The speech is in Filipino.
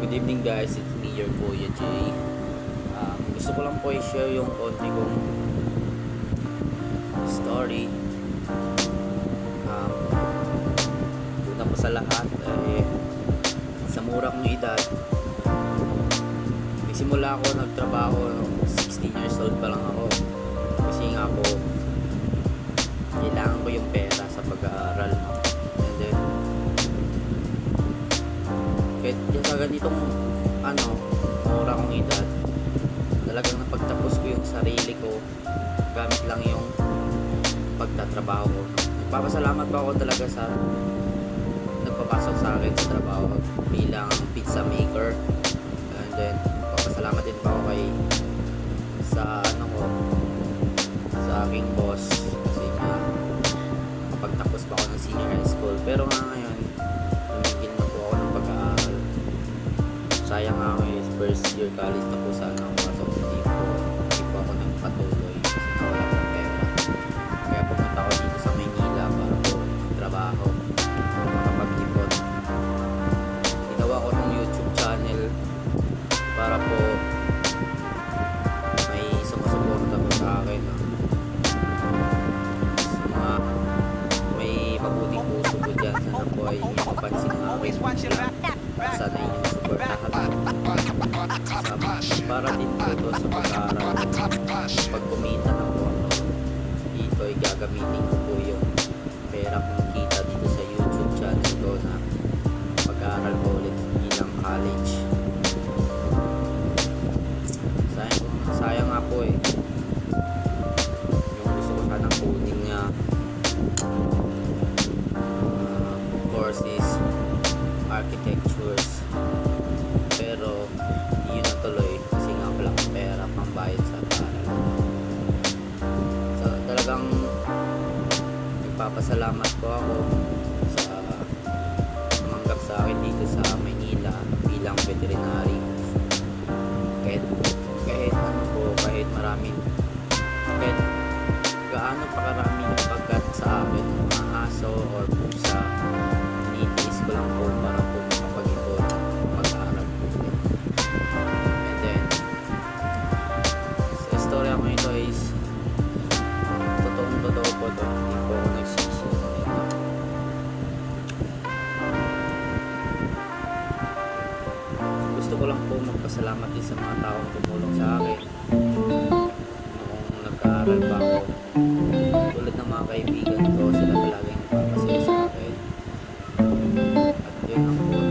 Good evening guys, it's me your Kuya Jay. Um, gusto ko lang po i-share yung konti kong story. Um, una po sa lahat, eh, sa mura kong edad, nagsimula ako nagtrabaho, 16 years old pa lang ako. Kasi nga po, kahit yung sa ganitong ano, mura kong edad, talagang napagtapos ko yung sarili ko gamit lang yung pagtatrabaho ko. Nagpapasalamat pa ako talaga sa nagpapasok sa akin sa trabaho bilang pizza maker. And then, papasalamat din pa ako kay sa ano ko sa aking boss college na po sana ako kaso hindi po hindi po ako nagpatuloy kasi nawala akong pera. Kaya pumunta ako dito sa Maynila para po trabaho. Makapag-ipon. Ginawa ko ng YouTube channel para po may sumusuporta po sa akin. May mabuting puso po dyan sana po ay mapansin ng aking sa, para din po to sa pag-aaral. Pag kumita na po ako dito ay gagamitin ko po yung pera kong kita dito sa YouTube channel ko na pag-aaral ko ulit bilang college. Sayang, sayang nga po eh. Yung gusto ko sanang kunin nga uh, course is architectures nagpapasalamat po ako sa tumanggap sa akin dito sa Maynila bilang veterinary. Kahit kahit ano po kahit maraming kahit gaano pa karami yung pagkat sa akin mga aso or pusa tinitiis ko lang po para po makapag-ipon mag-aaral po and then sa istorya ko ito is lang po magpasalamat din sa mga taong tumulong sa akin. Noong nag-aaral pa ako tulad ng mga kaibigan ko sila palaging nagpapasaya sa akin. At yun ang po.